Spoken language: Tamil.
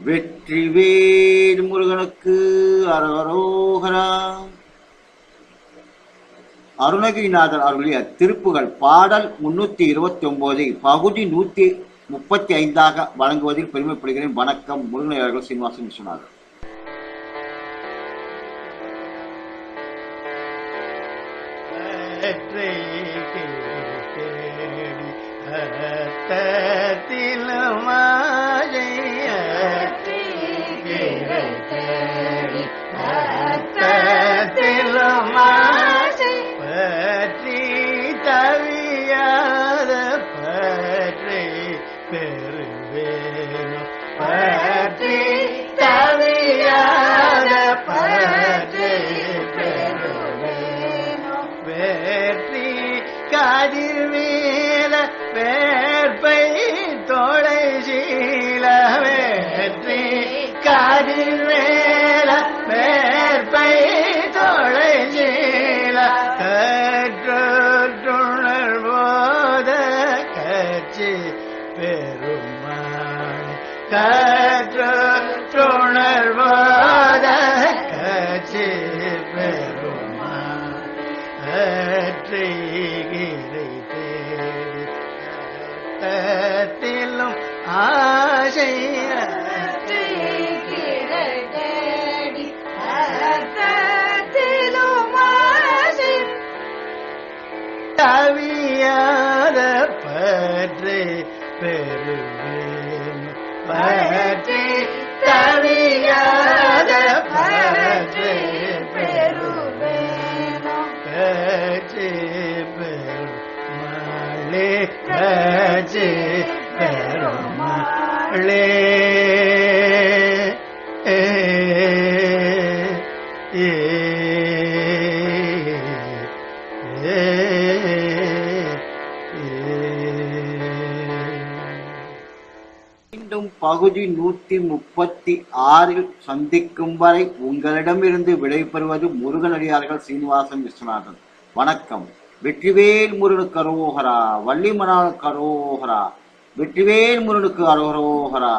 வெற்றிவேல் முருகனுக்கு அரகரோகரா அருணகிரிநாதர் அருளிய திருப்புகள் பாடல் முன்னூத்தி இருபத்தி ஒன்பது பகுதி நூத்தி முப்பத்தி ஐந்தாக வழங்குவதில் பெருமைப்படுகிறேன் வணக்கம் முருகனையர்கள் சீனிவாசன் விஸ்வநாதர் பற்றி வேற்றி கதிர்வேல வேற்பை தோளை சீல வேற்றி கதிர்வேல வேற்பை தோளை சீல. கற்றுணர் போத கட்சி பெருமாள் கற்றுணர் போத தவியாத பற்று பெருவேன் பற்றி தவியாத பற்று கட்சி பெருமாளே கட்சி பெருமாளே ஏ ஏ மீண்டும் பகுதி நூத்தி முப்பத்தி ஆறில் சந்திக்கும் வரை உங்களிடமிருந்து விடைபெறுவது முருகனடியார்கள் சீனிவாசன் விஸ்வநாதன். வணக்கம். வெற்றிவேல் முருகன் கரோகரா வள்ளிமணால் கரோகரா. வெற்றிவேல் முருகனுக்கு அரோகரா.